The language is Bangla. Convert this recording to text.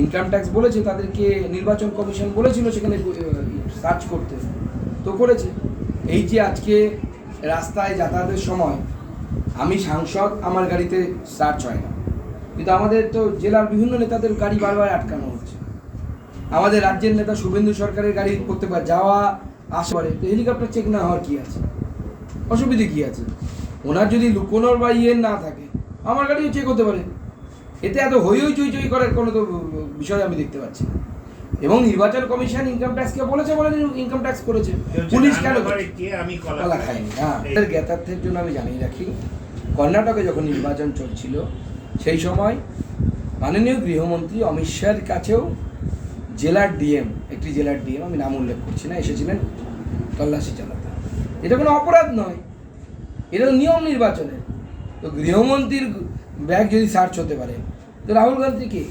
ইনকাম ট্যাক্স বলেছে, তাদেরকে নির্বাচন কমিশন বলেছিল সেখানে সার্চ করতে। তো করেছে। এই যে আজকে রাস্তায় যাতায়াতের সময়, আমি সাংসদ, আমার গাড়িতে সার্চ হয় না। কিন্তু আমাদের তো জেলার বিভিন্ন নেতাদের গাড়ি বারবার আটকানো হচ্ছে। আমাদের রাজ্যের নেতা শুভেন্দু সরকারের গাড়ি করতে পারে, যাওয়া আসা পারে, তো হেলিকপ্টার চেক না হওয়ার কী আছে? অসুবিধে কী আছে? ওনার যদি লুকোনোর বা ইয়ে না থাকে, আমার গাড়িও চেক হতে পারে। এতে এত হই হই চই চই করার কোনো তো বিষয় আমি দেখতে পাচ্ছি না। এবং নির্বাচন কমিশন ইনকাম ট্যাক্সকে বলেছে বলে ইনকাম ট্যাক্স করেছে। পুলিশ কেন আমি কলা খাইনি। হ্যাঁ এর জ্ঞাতার্থের জন্য আমি জানিয়ে রাখি কর্ণাটকে যখন নির্বাচন চলছিল সেই সময় মাননীয় গৃহমন্ত্রী অমিত শাহের কাছেও জেলার ডিএম একটি জেলার ডিএম আমি নাম উল্লেখ করছি না এসেছিলেন তল্লাশি চালাতে। এটা কোনো অপরাধ নয় এটা তো নিয়ম নির্বাচনের। তো গৃহমন্ত্রীর ব্যাগ যদি সার্চ হতে পারে তো রাহুল গান্ধী কে